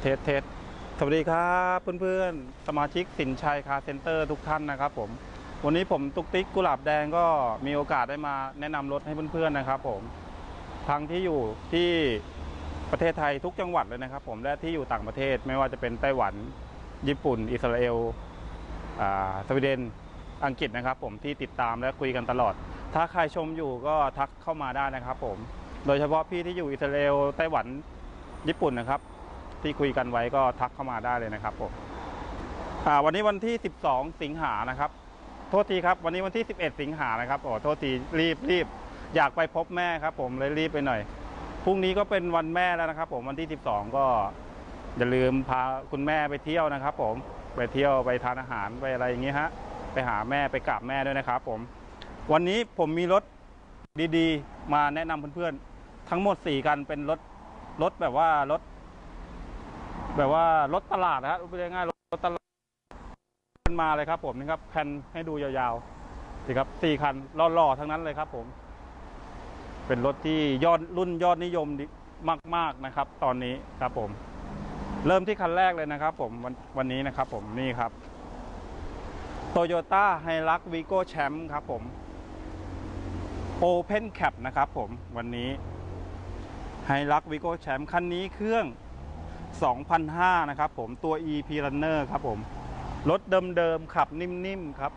เทสเทสสวัสดีครับเพื่อนๆ สมาชิกสินชัยคาเซ็นเตอร์ทุกท่านนะครับผม วันนี้ผมตุกติ๊กกุหลาบแดงก็มีโอกาสได้มาแนะนำรถให้เพื่อนๆนะครับผม ทั้งที่อยู่ที่ประเทศไทยทุกจังหวัดเลยนะครับผม และที่อยู่ต่างประเทศไม่ว่าจะเป็นไต้หวัน ญี่ปุ่น อิสราเอลอ่าสวีเดน อังกฤษนะครับผมที่ติดตามและคุยกันตลอด ถ้าใครชมอยู่ก็ทักเข้ามาได้นะครับผม โดยเฉพาะพี่ที่อยู่อิสราเอลไต้หวันญี่ปุ่นนะครับ ที่คุยกันไว้ก็ทักเข้ามาได้เลยนะครับผมวันนี้วันที่ 12 สิงหานะครับ โทษทีครับ วันนี้วันที่ 11 สิงหานะครับโอ้โทษทีรีบรีบอยากไปพบแม่ครับ ผมเลยรีบไปหน่อยพรุ่งนี้ก็เป็นวันแม่แล้วนะครับ ผมวันที่ 12 ก็อย่าลืมพาคุณแม่ไปเที่ยวนะครับ ผมไปเที่ยวไปทานอาหารไปอะไรอย่างงี้ฮะไปหาแม่ไปกราบแม่ด้วยนะครับ ผม วันนี้ผมมีรถดีๆ มาแนะนำเพื่อนๆทั้งหมด4กันเป็นรถรถแบบว่ารถ แบบว่ารถตลาดนะฮะพูดง่ายรถตลาดขึ้นมาเลยครับผมนี่ครับแผ่นให้ดูยาวๆสิครับสี่คันหล่อๆทั้งนั้นเลยครับผม เป็นรถที่ยอดรุ่นยอดนิยมมากๆนะครับ ตอนนี้ครับผม เริ่มที่คันแรกเลยนะครับ ผมวันวันนี้นะครับ ผมนี่ครับ Toyota h i l u x Vigo Champ ครับผม Open Cap นะครับผมวันนี้ h i l u x Vigo Champ คันนี้เครื่อง 2005 นะครับผมตัว EP Runner ครับผม รถเดิมๆ ขับนิ่มๆ ครับ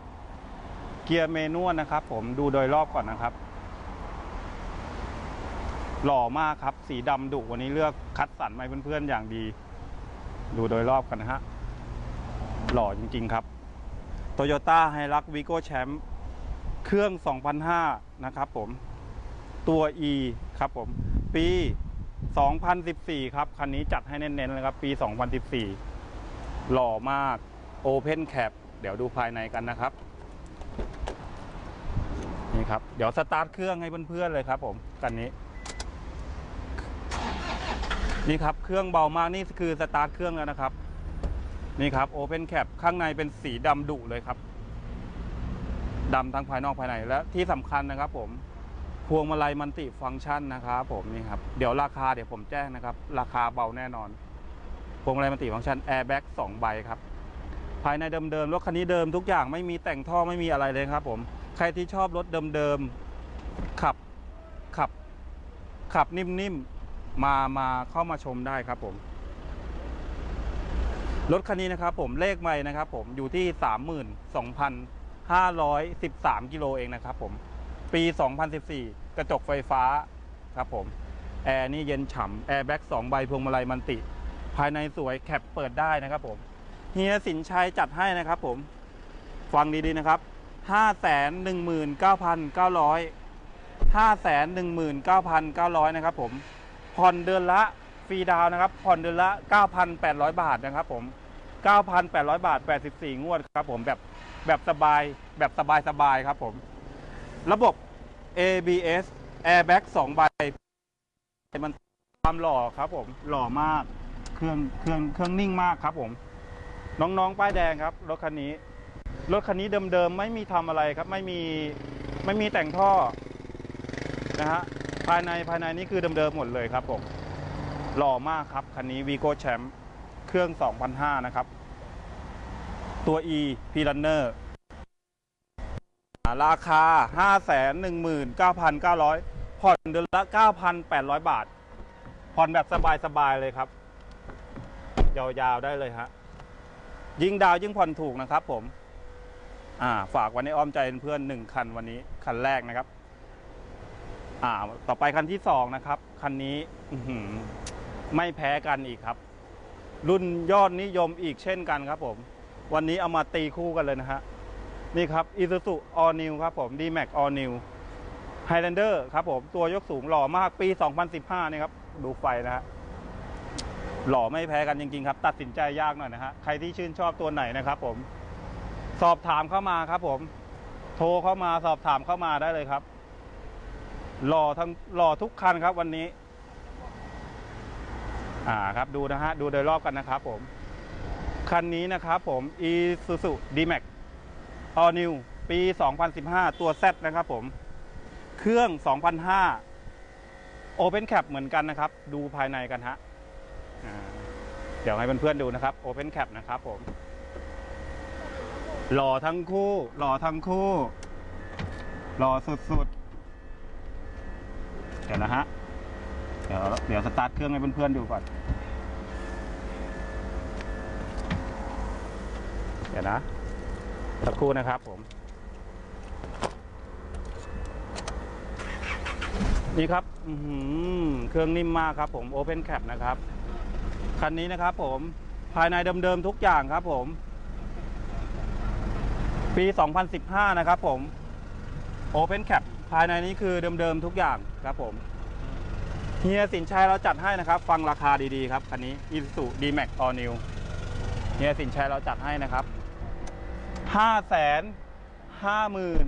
เกียร์เมนวลนะครับผมดูโดยรอบก่อนนะครับ หล่อมากครับ สีดำดุวันนี้เลือกคัดสรรมาเพื่อนๆ อย่างดี ดูโดยรอบกันนะฮะ หล่อจริงๆครับ Toyota h i l u x Vigo Champ เครื่อง 2005 นะครับผม ตัว E ครับผม ปี 2014 ครับ คันนี้จัดให้เน้นๆเลยครับ ปี 2014 หล่อมาก Open Cap เดี๋ยวดูภายในกันนะครับ นี่ครับ เดี๋ยวสตาร์ทเครื่องให้เพื่อนๆเลยครับผม กันนี้ นี่ครับ เครื่องเบามาก นี่คือสตาร์ทเครื่องแล้วนะครับ นี่ครับ Open Cap ข้างในเป็นสีดำดุเลยครับดำทั้งภายนอกภายในและที่สำคัญนะครับผม พวงมาลัยมันติฟังก์ชันนะครับผมนี่ครับเดี๋ยวราคาเดี๋ยวผมแจ้งนะครับ ราคาเบาแน่นอน พวงมาลัยมันติฟังก์ชันแอร์แบ็กสองใบครับ ภายในเดิมๆรถคันนี้เดิมทุกอย่างไม่มีแต่งท่อไม่มีอะไรเลยครับผมใครที่ชอบรถเดิมๆขับขับ ขับนิ่มๆมามาเข้ามาชมได้ครับผมรถคันนี้นะครับผมเลขใหม่นะครับผมอยู่ที่ 32,513กิโลเองนะครับผม ปี 2014 กระจกไฟฟ้าครับผม แอร์นี่เย็นฉ่ำแอร์แบ็ก2ใบพวงมาลัยมันติ ภายในสวยแคปเปิดได้นะครับผมเฮียสินชัยจัดให้นะครับผม ฟังดีๆนะครับ 519,900 519,900 นะครับผม ผ่อนเดือนละฟรีดาวนะครับ ผ่อนเดือนละ 9,800 บาทนะครับผม 9,800 บาท 84 งวดครับผม แบบแบบสบายแบบสบายสบายครับผม ระบบ ABS Airbag 2ใบมันความหล่อครับผมหล่อมากเครื่องเครื่องเครื่องนิ่งมากครับผม น้องๆป้ายแดงครับรถคันนี้ รถคันนี้เดิมๆไม่มีทำอะไรครับ ไม่มีไม่มีแต่งท่อนะฮะภายในภายในนี่คือเดิมๆหมดเลยครับผมหล่อมากครับคันนี้ Vigo Champ เครื่อง 2005 นะครับ ตัว E p r u n n e r ราคา 519,900 ผ่อนเดือนละ 9,800 บาท ผ่อนแบบสบายๆเลยครับ ยาวๆได้เลยฮะ ยิ่งดาวยิ่งผ่อนถูกนะครับผม อ่า ฝากไวันนี้อ้อมใจเพื่อนหนึ่งคันวันนี้ คันแรกนะครับ อ่า ต่อไปคันที่สองนะครับ คันนี้ไม่แพ้กันอีกครับ รุ่นยอดนิยมอีกเช่นกันครับผม วันนี้เอามาตีคู่กันเลยนะฮะ นี่ครับ Isuzu All New ครับผม D-Max All New Highlander ครับผม ตัวยกสูงหล่อมากปี 2015 นี่ครับ ดูไฟนะฮะหล่อไม่แพ้กันจริง ๆ ครับ ตัดสินใจยากหน่อยนะฮะ ใครที่ชื่นชอบตัวไหนนะครับผม สอบถามเข้ามาครับผม โทรเข้ามาสอบถามเข้ามาได้เลยครับหล่อทั้งหล่อทุกคันครับวันนี้ อ่าครับดูนะฮะ ดูโดยรอบกันนะครับผม คันนี้นะครับผม Isuzu D-Max All New ปี 2015 ตัว Z นะครับผม เครื่อง 2005 Open Cap เหมือนกันนะครับ ดูภายในกันฮะเดี๋ยวให้เพื่อนๆดูนะครับ Open Cap นะครับผม หล่อทั้งคู่ หล่อทั้งคู่ หล่อสุดๆ เดี๋ยวนะฮะ เดี๋ยวเดี๋ยวสตาร์ทเครื่องให้เพื่อนๆดูก่อน เดี๋ยวนะ สักครู่นะครับผม นี่ครับเครื่องนิ่มมากครับผม Open Cap นะครับ คันนี้นะครับผมภายในเดิมๆทุกอย่างครับผม ปี 2015 นะครับผม Open Cap ภายในนี้คือเดิมๆทุกอย่างครับผมเฮียสินชัยเราจัดให้นะครับ ฟังราคาดีๆครับคันนี้ Isuzu D-Max All New เฮียสินชัยเราจัดให้นะครับ ห้าแสนห้าหมื่น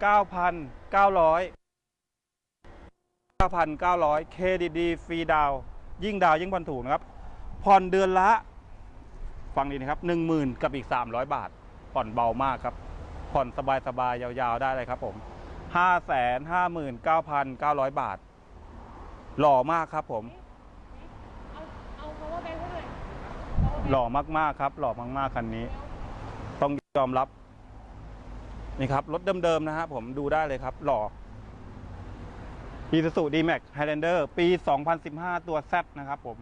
เก้าพันเก้าร้อยเก้าพันเก้าร้อยเครดิตดีฟรีดาว ยิ่งดาวยิ่งผ่อนถูกนะครับ ผ่อนเดือนละ ฟังดีนะครับหนึ่งหมื่นกับอีกสามร้อยบาท ผ่อนเบามากครับ ผ่อนสบายๆยาวๆได้เลยครับผมห้าแสนห้าหมื่นเก้าพันเก้าร้อยบาท หล่อมากครับผมเอาเอา power bank ให้หน่อยหล่อมากๆครับ หล่อมากๆคันนี้ต้อง ยอมรับนี่ครับ รถเดิมๆนะฮะผมดูได้เลยครับ หล่อ Isuzu D-Max Highlander ปี 2015 ตัว Z นะครับผม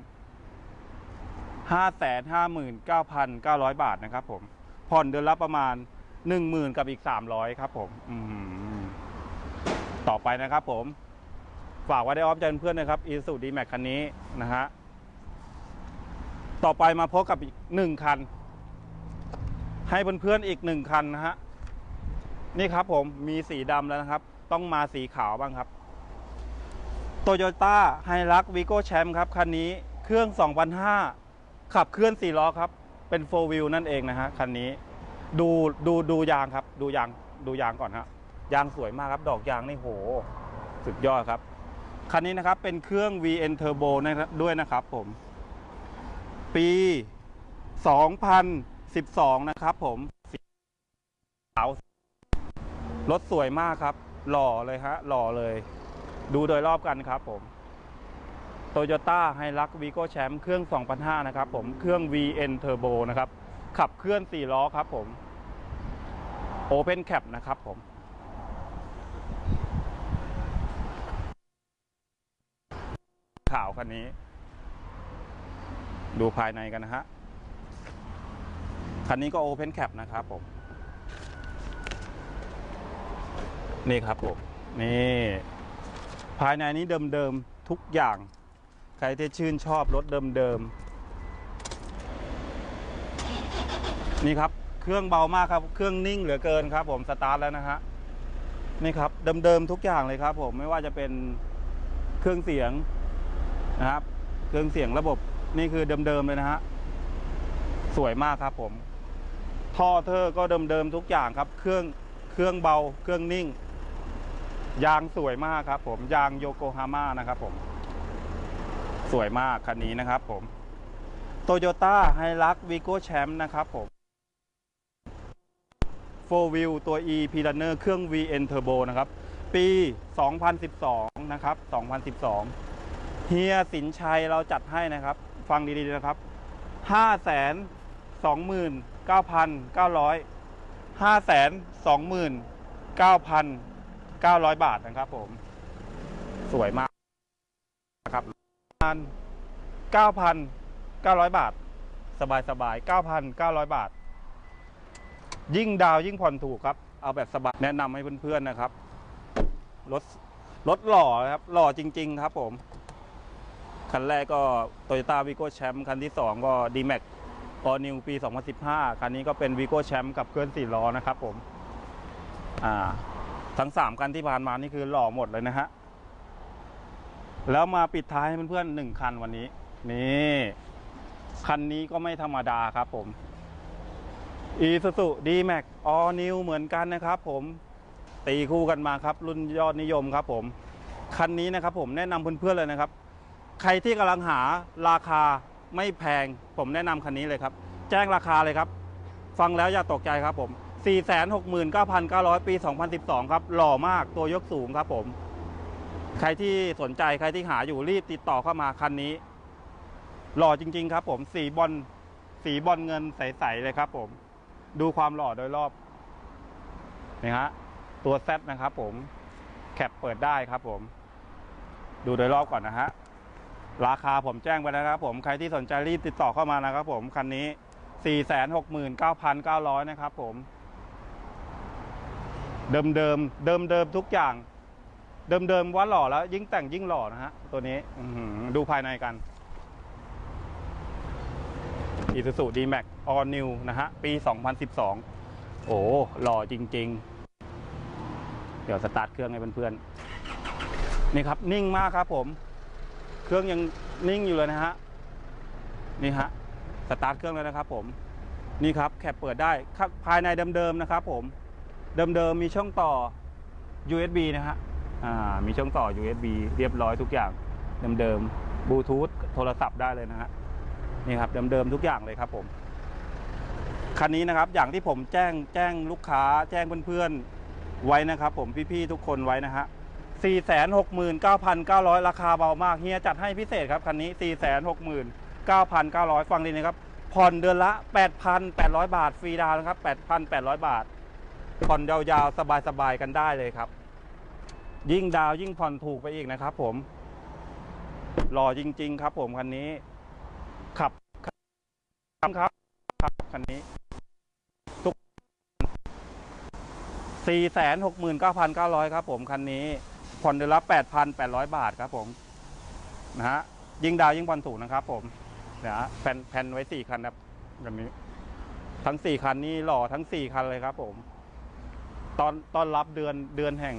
559,900 บาทนะครับผม ผ่อนเดือนละประมาณ 10,000 กับอีก 300 ครับผมอืมต่อไปนะครับผม ฝากไว้ได้ออฟใจเพื่อนๆนะครับ Isuzu D-Max คันนี้นะฮะ ต่อไปมาพบกับอีกหนึ่งคัน ให้เพื่อนๆอีกหนึ่งคันนะฮะนี่ครับผมมีสีดำแล้วนะครับ ต้องมาสีขาวบ้างครับโตโยต้าไฮรักวีโก้แชมป์ครับคันนี้เครื่อง 2005 ขับเคลื่อน4ล้อครับ เป็นโฟวิลนั่นเองนะฮะคันนี้ ดูดูดูยางครับ ดูยางดูยางก่อนฮะยางสวยมากครับ ดอกยางนี่โห สุดยอดครับ คันนี้นะครับเป็นเครื่อง VN Turbo นะครับด้วยนะครับผม ปี 2000 12 นะครับผมสีขาวรถสวยมากครับ หล่อเลยฮะ หล่อเลย ดูโดยรอบกันครับผมโตโยต้าไฮรักวีโก้แชมป์เครื่อง 2005 นะครับผม เครื่อง VN Turbo นะครับ ขับเคลื่อน 4 ล้อครับผม Open Cap นะครับผมขาวคันนี้ ดูภายในกันนะฮะ คันนี้ก็ Open Cap นะครับผม นี่ครับผม นี่ ภายในนี้เดิมๆ ทุกอย่าง ใครที่ชื่นชอบรถเดิมๆ นี่ครับ เครื่องเบามากครับ เครื่องนิ่งเหลือเกินครับ ผม สตาร์ทแล้วนะฮะ นี่ครับ เดิมๆ ทุกอย่างเลยครับ ผม ไม่ว่าจะเป็นเครื่องเสียงนะครับ เครื่องเสียงระบบนี่คือเดิมๆเลยนะฮะ สวยมากครับผม ท่อเธอก็เดิมๆทุกอย่างครับ เครื่องเครื่องเบา เครื่องนิ่ง ยางสวยมากครับ ผมยางโยโกฮาม่านะครับ ผม สวยมากคันนี้นะครับผมโตโยต้าไฮรักวีโก้แชมป์นะครับผม4 Wheel ตัว E p l a n n e r เครื่อง VN Turbo นะครับ ปี 2012 นะครับ 2012 เฮียสินชัยเราจัดให้นะครับ ฟังดี ๆ นะครับห้าแสนส องหมื่นเก้าพันเก้าร้อยห้าแสนสองหมื่นเก้าพันเก้าร้อยบาทนะครับผม สวยมากนะครับประมาณเก้าพันเก้าร้อยบาท สบายสบายเก้าพันเก้าร้อยบาท ยิ่งดาวยิ่งผ่อนถูกครับ เอาแบบสบายแนะนำให้เพื่อนๆนะครับ รถรถหล่อครับ หล่อจริง ๆ ครับผม คันแรกก็ Toyota Vigo Champ คันที่ 2 ก็ D-Max All New ปี 2015 คันนี้ก็เป็น Vigo Champ กับเคลื่อน4ล้อนะครับผมอ่าทั้ง 3 คันที่ผ่านมานี่คือหล่อหมดเลยนะฮะ แล้วมาปิดท้ายให้เพื่อนๆหนึ่งคันวันนี้ นี่ คันนี้ก็ไม่ธรรมดาครับผม Isuzu D-Max All New เหมือนกันนะครับผมตีคู่กันมาครับ รุ่นยอดนิยมครับผม คันนี้นะครับผมแนะนำเพื่อนๆเลยนะครับ ใครที่กำลังหาราคา ไม่แพง ผมแนะนำคันนี้เลยครับ แจ้งราคาเลยครับ ฟังแล้วอย่าตกใจครับผม 469,900 ปี 2012 ครับ หล่อมากตัวยกสูงครับผม ใครที่สนใจใครที่หาอยู่รีบติดต่อเข้ามาคันนี้ หล่อจริง ๆ ครับผม สีบอลสีบอลเงินใส ๆ เลยครับผม ดูความหล่อโดยรอบนี่ฮะตัวแซนะครับผมแคปเปิดได้ครับผม ดูโดยรอบก่อนนะฮะ ราคาผมแจ้งไปแล้วนะครับผมใครที่สนใจรีบติดต่อเข้ามานะครับผมคันนี้ 469,900 นะครับผม เดิมเดิมเดิมเดิมทุกอย่าง เดิมเดิมว่าหล่อแล้ว ยิ่งแต่งยิ่งหล่อนะฮะตัวนี้ดูภายในกัน Isuzu D-Max All New นะฮะ ปี 2012 โอ้หล่อจริง ๆ เดี๋ยวสตาร์ทเครื่องให้เพื่อนๆนี่ครับ นิ่งมากครับผม เครื่องยังนิ่งอยู่เลยนะฮะนี่ฮะสตาร์ทเครื่องแล้วนะครับ ผมนี่ครับแคปเปิดได้ข้างภายในเดิมๆนะครับ ผมเดิมๆมีช่องต่อ USB นะฮะอ่ามีช่องต่อ USB เรียบร้อยทุกอย่างเดิมๆบลูทูธโทรศัพท์ได้เลยนะฮะนี่ครับเดิมๆทุกอย่างเลยครับผมคันนี้นะครับอย่างที่ผมแจ้งแจ้งลูกค้า แจ้งเพื่อนๆไว้นะครับ ผมพี่ๆทุกคนไว้นะฮะ 469,900 ราคาเบามากเฮียจัดให้พิเศษครับคันนี้ 469,900 ฟังดีนะครับ ผ่อนเดือนละ 8,800 บาท ฟรีดาวนะครับ 8,800 บาท ผ่อนยาวๆ สบายๆ กันได้เลยครับ ยิ่งดาวยิ่งผ่อนถูกไปอีกนะครับผม หล่อจริง ๆ ครับผมคันนี้ ขับครับครับครับคันนี้ทุก469,900 ครับผม คันนี้ ผ่อนเดือนละ 8,800 บาทครับผมนะฮะยิ่งดาวยิ่งผ่อนถูกนะครับ ผมนะฮะแผ่นแผ่นไว้สี่คันครับแบบนี้ ทั้งสี่คันนี้หล่อทั้งสี่คันเลยครับ ผม ตอนตอนรับเดือนเดือนแห่ง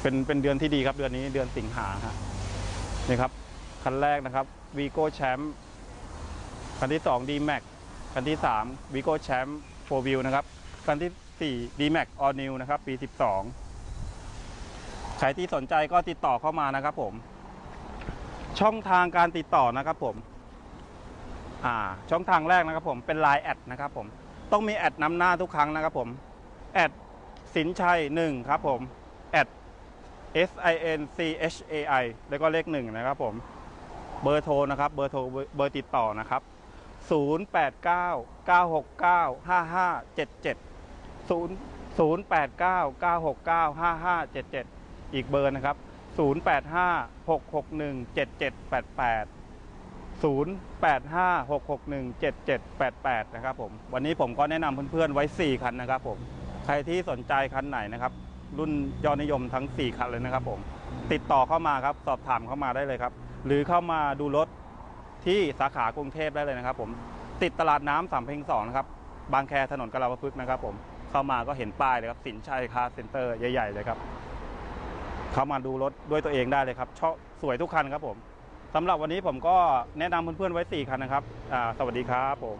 เป็นเป็นเดือนที่ดีครับ เดือนนี้เดือนสิงหาฮะนี่ครับ คันแรกนะครับวีโก้แชมป์คันที่สอง D Max คันที่สามวีโก้แชมป์โฟวิวนะครับ คันที่สี่ D Max All New นะครับ ปีสิบสอง ใครที่สนใจก็ติดต่อเข้ามานะครับผม ช่องทางการติดต่อนะครับผม อ่า ช่องทางแรกนะครับผมเป็น Line แอดนะครับผม ต้องมีแอดนำหน้าทุกครั้งนะครับผมแอดสินชัยหนึ่งครับผมแอด S I N C H A I แล้วก็เลขหนึ่งนะครับผม เบอร์โทรนะครับ เบอร์โทรเบอร์ติดต่อนะครับ 089 969 5577 0 089 969 5577 อีกเบอร์นะครับ 085 661 7788 085 661 7788 นะครับผม วันนี้ผมก็แนะนำเพื่อนๆไว้ 4 คันนะครับผม ใครที่สนใจคันไหนนะครับ รุ่นยอดนิยมทั้ง 4 คันเลยนะครับผม ติดต่อเข้ามาครับ สอบถามเข้ามาได้เลยครับ หรือเข้ามาดูรถที่สาขากรุงเทพได้เลยนะครับผม ติดตลาดน้ำสามเพ็งสองนะครับ บางแคถนนกลาพฤกษ์นะครับผม เข้ามาก็เห็นป้ายเลยครับ สินชัยคาร์เซ็นเตอร์ใหญ่ๆเลยครับ เข้ามาดูรถด้วยตัวเองได้เลยครับชอบสวยทุกคันครับผมสำหรับวันนี้ผมก็แนะนำเพื่อนๆไว้ 4 คันนะครับอ่าสวัสดีครับผม